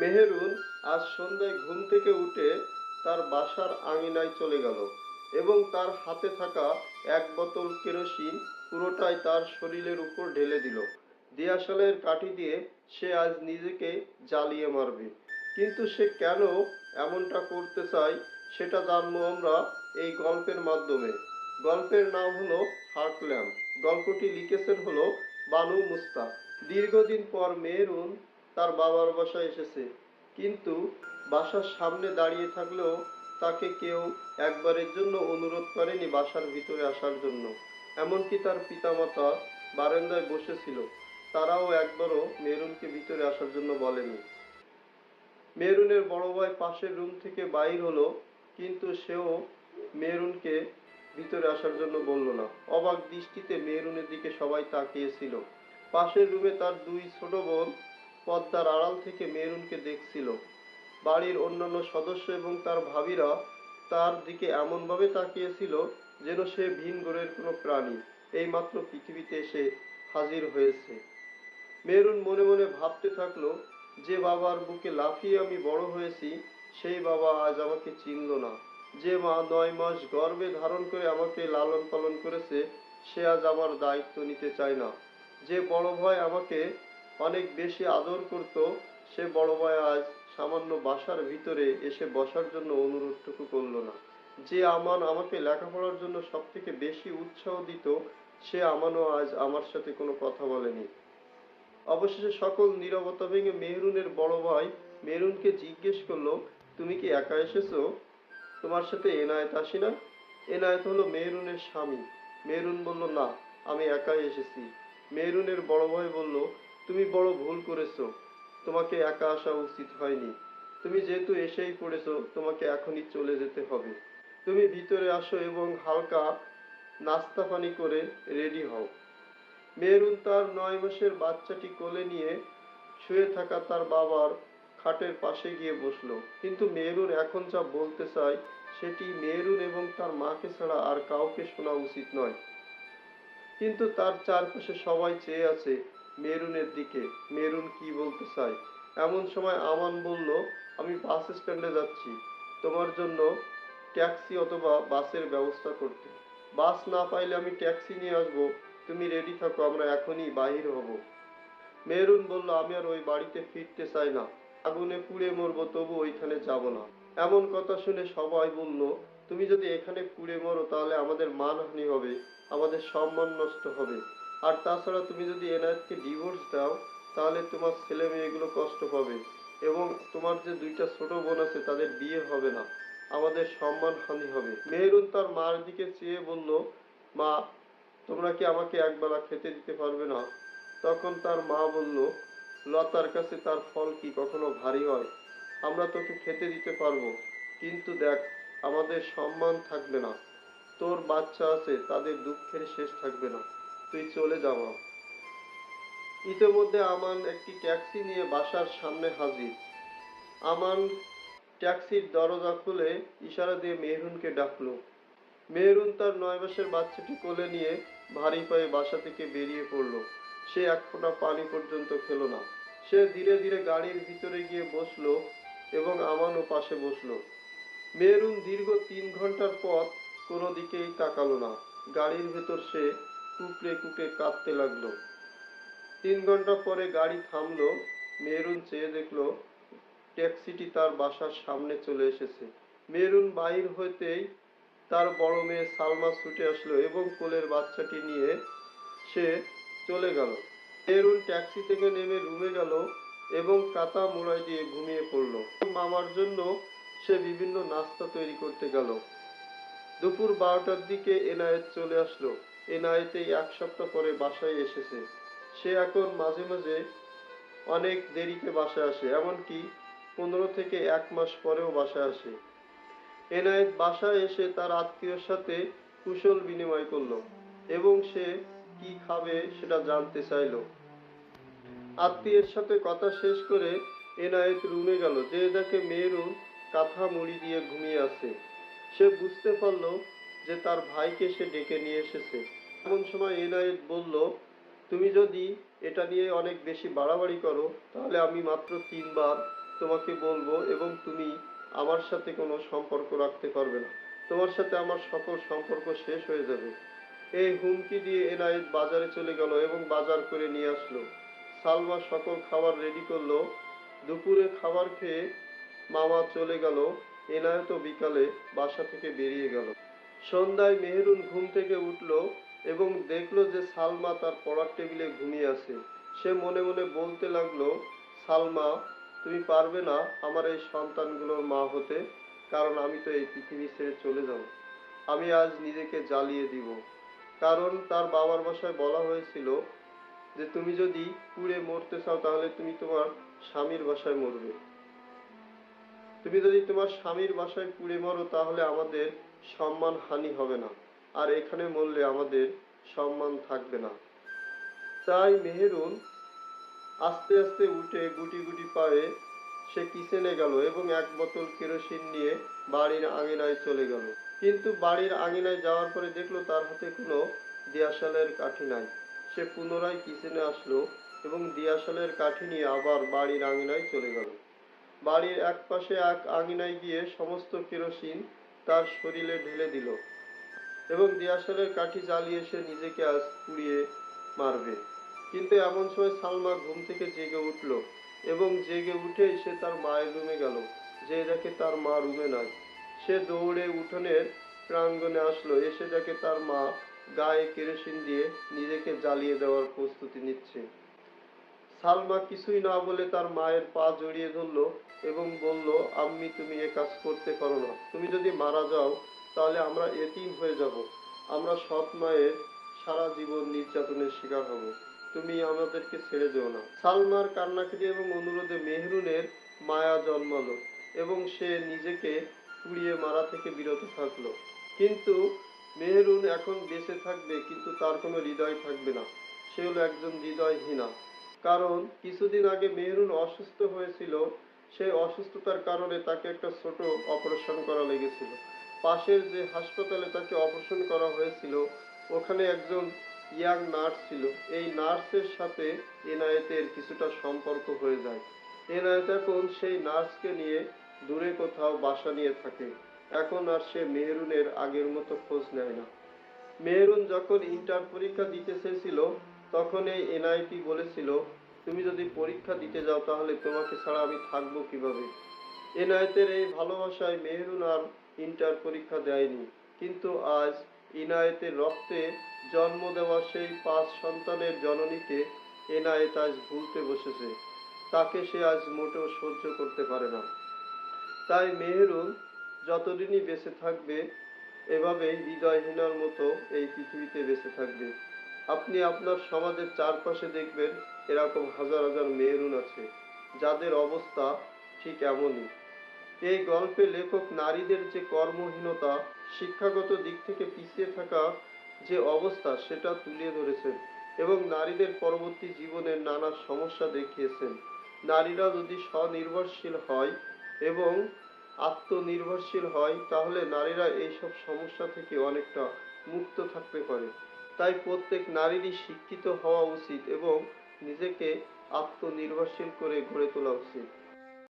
মেহেরুন আজ সন্ধ্যায় ঘুম থেকে উঠে তার বাসার আঙিনায় চলে গেল এবং তার হাতে থাকা এক বোতল কেরোসিন পুরোটাই তার শরীরের উপর ঢেলে দিল। দিয়াশালের কাঠি দিয়ে সে আজ নিজেকে জ্বালিয়ে মারবে। কিন্তু সে কেন এমনটা করতে চায় সেটা জানব আমরা এই গল্পের মাধ্যমে। গল্পের নাম হলো হার্টল্যাম্প গল্পটি লিখেছেন হলো বানু মুস্তাক। দীর্ঘদিন পর মেহরুন তার বাবার বাসায় এসেছে। কিন্তু বাসার সামনে দাঁড়িয়ে থাকলেও তাকে কেউ একবারের জন্য অনুরোধ করেনি বাসার ভিতরে আসার জন্য। এমনকি তার পিতামাতা বারান্দায় বসেছিল। তারাও একবারও মেহরুনকে ভিতরে আসার জন্য বলেনি। মেহরুনের বড় ভাই পাশের রুম থেকে বাইর হলো, কিন্তু সেও মেহরুনকে ভিতরে আসার জন্য বলল না। অবাক দৃষ্টিতে মেহরুনের দিকে সবাই তাকিয়েছিল পাশের রুমে তার দুই ছোট বোন পদ্মার আড়াল থেকে মেহরুনকে দেখছিল। বাড়ির অন্যান্য সদস্য এবং তার ভাবিরা তার দিকে এমনভাবে তাকিয়েছিল যেন সে ভিন কোনো প্রাণী। এইমাত্র পৃথিবীতে এসে হাজির হয়েছে। মেহরুন মনে মনে ভাবতে থাকল, যে বাবার বুকে লাফিয়ে আমি বড় হয়েছি, সেই বাবা আজ আমাকে চিনল না। যে মা নয় মাস গর্ভে ধারণ করে আমাকে লালন পালন করেছে, সে আজ আমার দায়িত্ব নিতে চায় না। যে বড় ভাই আমাকে অনেক বেশি আদর করত, সে বড় ভাই আজ সামান্য বাসার ভিতরে এসে বসার জন্য অনুরোধটুকু করল না। যে আমান আমাকে লেখাপড়ার জন্য সব থেকে বেশি উৎসাহ দিত, সে আমানও আজ আমার সাথে কোনো কথা বলেনি। অবশেষে সকল নীরবতা ভেঙে মেহরুনের বড় ভাই মেহরুনকে জিজ্ঞেস করল, তুমি কি একা এসেছ? তোমার সাথে এনায়েত আসি না? এনায়েত হলো মেহরুনের স্বামী। মেহরুন বলল, না, আমি একাই এসেছি। মেহরুনের বড় ভাই বলল তুমি বড় ভুল করেছ। তোমাকে একা আসা উচিত হয়নি। তুমি যেহেতু এসেই পড়েছো, তোমাকে এখনই চলে যেতে হবে। তুমি ভিতরে আসো এবং হালকা নাস্তা পানি করে রেডি হও। মেহরুন তার নয় মাসের বাচ্চাটি কোলে নিয়ে শুয়ে থাকা তার বাবার খাটের পাশে গিয়ে বসল। কিন্তু মেহরুন এখন যা বলতে চায়, সেটি মেহরুন এবং তার মাকে ছাড়া আর কাউকে শোনা উচিত নয়। কিন্তু তার চারপাশে সবাই চেয়ে আছে মেরুনের দিকে, মেরুন কি বলতে চায়? এমন সময় আমান বলল, আমি বাস স্ট্যান্ডে যাচ্ছি। তোমার জন্য ট্যাক্সি অথবা বাসের ব্যবস্থা করতে। বাস না পাইলে আমি ট্যাক্সি নিয়ে আসব। তুমি রেডি থাকো, আমরা এখনই বাহির হব। মেরুন বলল, আমি আর ওই বাড়িতে ফিরতে চাই না। আগুনে পুড়ে মরবো, তবু ওইখানে যাব না। এমন কথা শুনে সবাই বলল, তুমি যদি এখানে পুড়ে মরো, তাহলে আমাদের মানহানি হবে, আমাদের সম্মান নষ্ট হবে। আর তাছাড়া তুমি যদি এনায়েতকে ডিভোর্স দাও, তাহলে তোমার ছেলে মেয়েগুলো কষ্ট পাবে এবং তোমার যে দুইটা ছোট বোন আছে, তাদের বিয়ে হবে না। আমাদের সম্মান হানি হবে। মেহরুন তার মার দিকে চেয়ে বলল, মা, তোমরা কি আমাকে একবেলা খেতে দিতে পারবে না? তখন তার মা বলল, লতার কাছে তার ফল কি কখনো ভারী হয়? আমরা তোকে খেতে দিতে পারব। কিন্তু দেখ, আমাদের সম্মান থাকবে না। তোর বাচ্চা আছে, তাদের দুঃখের শেষ থাকবে না। তুই চলে যাওয়া। ইতিমধ্যে আমান একটি ট্যাক্সি নিয়ে বাসার সামনে হাজির। আমান ট্যাক্সির দরজা খুলে ইশারা দিয়ে মেহরুনকে ডাকলো। মেহরুন তার নয় মাসের বাচ্চাটি কোলে নিয়ে ভারী পায়ে বাসা থেকে বেরিয়ে পড়ল। সে এক ফোঁটা পানি পর্যন্ত খেলো না। সে ধীরে ধীরে গাড়ির ভিতরে গিয়ে বসল এবং আমানও পাশে বসল। মেহরুন দীর্ঘ তিন ঘণ্টার পথ কোনো দিকেই তাকালো না। গাড়ির ভেতর সে কুকড়ে কুকড়ে কাঁদতে লাগল। তিন ঘণ্টা পরে গাড়ি থামলো মেহরুন চেয়ে দেখল ট্যাক্সিটি তার বাসার সামনে চলে এসেছে। মেহরুন বাইর হইতেই তার বড় মেয়ে সালমা ছুটে আসলো এবং কোলের বাচ্চাটি নিয়ে সে চলে গেল। মেহরুন ট্যাক্সি থেকে নেমে রুমে গেল এবং কাতা মোড়াই দিয়ে ঘুমিয়ে পড়ল। মামার জন্য সে বিভিন্ন নাস্তা তৈরি করতে গেল। দুপুর বারোটার দিকে এনায়েত চলে আসলো। এনায়েত এই এক সপ্তাহ পরে বাসায় এসেছে। সে এখন মাঝে মাঝে অনেক দেরিতে বাসায় আসে, এমনকি পনেরো থেকে এক মাস পরেও বাসায় আসে। এনায়েত বাসায় এসে তার আত্মীয়র সাথে কুশল বিনিময় করল এবং সে কি খাবে সেটা জানতে চাইলো। আত্মীয়ের সাথে কথা শেষ করে এনায়েত রুমে গেল, যে দেখে মেয়েরুন কাঁথা মুড়ি দিয়ে ঘুমিয়ে আছে। সে বুঝতে পারল যে তার ভাইকে সে ডেকে নিয়ে এসেছে। এমন সময় এনায়েত বলল, তুমি যদি এটা নিয়ে অনেক বেশি বাড়াবাড়ি করো, তাহলে আমি মাত্র তিনবার তোমাকে বলব এবং তুমি আমার সাথে কোনো সম্পর্ক রাখতে পারবে না। তোমার সাথে আমার সকল সম্পর্ক শেষ হয়ে যাবে। এই হুমকি দিয়ে এনায়েত বাজারে চলে গেল এবং বাজার করে নিয়ে আসলো। সালমা সকল খাবার রেডি করল। দুপুরে খাবার খেয়ে মামা চলে গেল এনায়েত বিকালে বাসা থেকে বেরিয়ে গেল। সন্ধ্যায় মেহেরুন ঘুম থেকে উঠল এবং দেখল যে সালমা তার পড়ার টেবিলে ঘুমিয়ে আছে। সে মনে মনে বলতে লাগল, সালমা, তুমি পারবে না আমার এই সন্তানগুলোর মা হতে, কারণ আমি তো এই পৃথিবী ছেড়ে চলে যাব। আমি আজ নিজেকে জ্বালিয়ে দিব। কারণ তার বাবার বাসায় বলা হয়েছিল যে, তুমি যদি পুড়ে মরতে চাও তাহলে তুমি তোমার স্বামীর বাসায় মরবে। তুমি যদি তোমার স্বামীর বাসায় পুড়ে মরো, তাহলে আমাদের সম্মান হানি হবে না। আর এখানে মরলে আমাদের সম্মান থাকবে না। তাই মেহেরুন আস্তে আস্তে উঠে গুটি গুটি পায়ে সে কিচেনে গেল এবং এক বোতল কেরোসিন নিয়ে বাড়ির আঙিনায় চলে গেল। কিন্তু বাড়ির আঙিনায় যাওয়ার পরে দেখল তার হাতে কোনো দিয়াশালের কাঠি নাই। সে পুনরায় কিচেনে আসলো এবং দিয়াশালের কাঠি নিয়ে আবার বাড়ির আঙিনায় চলে গেল। বাড়ির এক পাশে এক আঙিনায় গিয়ে সমস্ত কেরোসিন তার শরীরে ঢেলে দিল এবং দিয়াশালের কাঠি জ্বালিয়ে সে নিজেকে আজ পুড়িয়ে মারবে। কিন্তু এমন সময় সালমা ঘুম থেকে জেগে উঠল এবং জেগে উঠে সে তার মায়ের রুমে গেল, যে দেখে তার মা রুমে নাই। সে দৌড়ে উঠোনের প্রাঙ্গণে আসলো, এসে দেখে তার মা গায়ে কেরোসিন দিয়ে নিজেকে জ্বালিয়ে দেওয়ার প্রস্তুতি নিচ্ছে। সালমা কিছুই না বলে তার মায়ের পা জড়িয়ে ধরলো এবং বলল, আম্মি, তুমি এ কাজ করতে পারো না। তুমি যদি মারা যাও, তাহলে আমরা এতিম হয়ে যাব। আমরা সৎ মায়ের সারা জীবন নির্যাতনের শিকার হব। তুমি আমাদেরকে ছেড়ে দিও না। সালমার কান্নাকাটি এবং অনুরোধে মেহরুনের মায়া জন্মালো এবং সে নিজেকে পুড়িয়ে মারা থেকে বিরত থাকল। কিন্তু মেহরুন এখন বেঁচে থাকবে, কিন্তু তার কোনো হৃদয় থাকবে না। সে হলো একজন হৃদয়হীনা। কারণ কিছুদিন আগে মেহরুন অসুস্থ হয়েছিল, সেই অসুস্থতার কারণে তাকে একটা ছোট অপারেশন করা লেগেছিল। পাশের যে হাসপাতালে তাকে অপারেশন করা হয়েছিল, ওখানে একজন ইয়াং নার্স ছিল। এই নার্সের সাথে এনায়েতের কিছুটা সম্পর্ক হয়ে যায়। এনায়েত এখন সেই নার্সকে নিয়ে দূরে কোথাও বাসা নিয়ে থাকে। এখন আর সে মেহরুনের আগের মতো খোঁজ নেয় না। মেহরুন যখন ইন্টার পরীক্ষা দিতে চেয়েছিল তখন এই এনআইটি বলেছিল, তুমি যদি পরীক্ষা দিতে যাও তাহলে তোমাকে ছাড়া আমি থাকব কীভাবে? এনায়েতের এই ভালোবাসায় মেহরুন আর ইন্টার পরীক্ষা দেয়নি। কিন্তু আজ ইনায়েতের রক্তে জন্ম দেওয়া সেই পাঁচ সন্তানের জননীকে এনায়েত আজ ভুলতে বসেছে। তাকে সে আজ মোটেও সহ্য করতে পারে না। তাই মেহরুন যতদিনই বেঁচে থাকবে, এভাবেই হৃদয়হীনার মতো এই পৃথিবীতে বেঁচে থাকবে। আপনি আপনার সমাজের চারপাশে দেখবেন এরকম হাজার হাজার মেহরুন আছে, যাদের অবস্থা ঠিক এমনই। এই গল্পে লেখক নারীদের যে কর্মহীনতা, শিক্ষাগত দিক থেকে পিছিয়ে থাকা যে অবস্থা, সেটা তুলে ধরেছেন এবং নারীদের পরবর্তী জীবনের নানা সমস্যা দেখিয়েছেন। নারীরা যদি স্বনির্ভরশীল হয় এবং আত্মনির্ভরশীল হয়, তাহলে নারীরা এইসব সমস্যা থেকে অনেকটা মুক্ত থাকতে পারে। তাই প্রত্যেক নারীরই শিক্ষিত হওয়া উচিত এবং নিজেকে আত্মনির্ভরশীল করে গড়ে তোলা উচিত।